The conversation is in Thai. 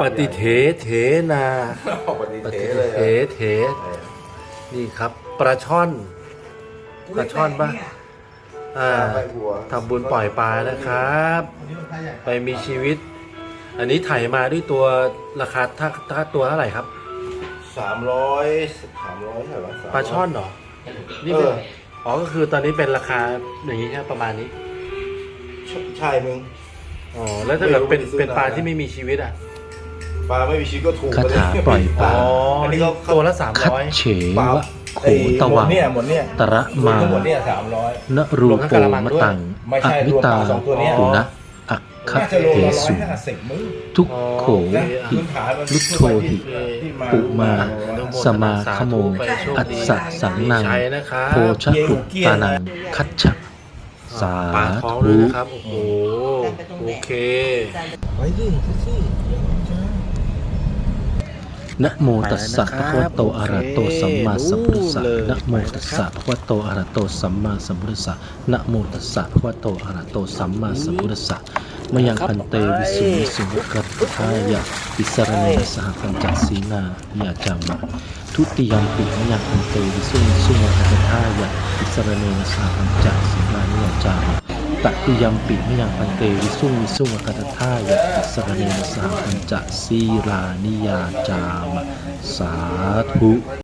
ปฏิเถเถนาปฏิปเทฏิเลยเถเถนี่ครับปลาช่อน ปลาช่อนปะอ่าไปหัวทำบุญปล่อยปลานะครับ ไปมีชีวิต อันนี้ถ่ายมาด้วยตัวราคาถ้าถ้าตัวเท่าไหร่ครับสามร้อยสามร้อยเท่าไหร่วะปลาช่อนเหรอนี่เป็นเอออ๋อก็คือตอนนี้เป็นราคาอย่างนี้ใช่ไหมประมาณนี้ ใช่ใช่มึงอ๋อแล้วถ้าเกิดเป็นไม่รู้ไปซื้อเป็นปลาไหนที่ไม่มีชีวิตอะ ปลาไม่มีชีวิตก็ถูกคาถาปล่อยปอ๋ลาออันนี้นี่ก็ตัวละสามคัดร้อยเฉปลาวะโขตะวังเนี่ยหมดเนี่ยตระมาทั้งหมดเนี่ยสามร้อยนรูโปมะตังไม่อใช่วิตารวมปลาสองตัวเนี้ยปุนะอักขน่าจะโลเทละร้อสุยห้าสิบมึงทุกโขนะหิพื้นฐานมันลุทโธหิที่มาปุมา สมาคโม อัสสะสังนังใช้นะครับโพชะปุตตานัง คัจฉะสาปลาท้องด้วธุยนะครับโอ้โหโอเค ไปดิแท็กซี่ นะโมตัสสะภะคะวะโตอะระหะโตสัมมาสัมพุทธัสสะนะโมตัสสะภะคะวะโตอะระหะโตสัมมาสัมพุทธัสสะนะโมตัสสะภะคะวะโตอะระหะโตสัมมาสัมพุทธัสสะมยังพันเตวิสุวิสุงกัตถายะวิสรเนนะสหปัญจศีนายาจามะทุติยมปิมยังพันเตวิสุวิสุงกัตถายะวิสรเนนะสหปัญจศีนายาจามะ ตติยมปิมยังพันเตวิสุวิสุงกัตถายะวิสรเนนะสาปัญจศีลานิยาจาม สาธุ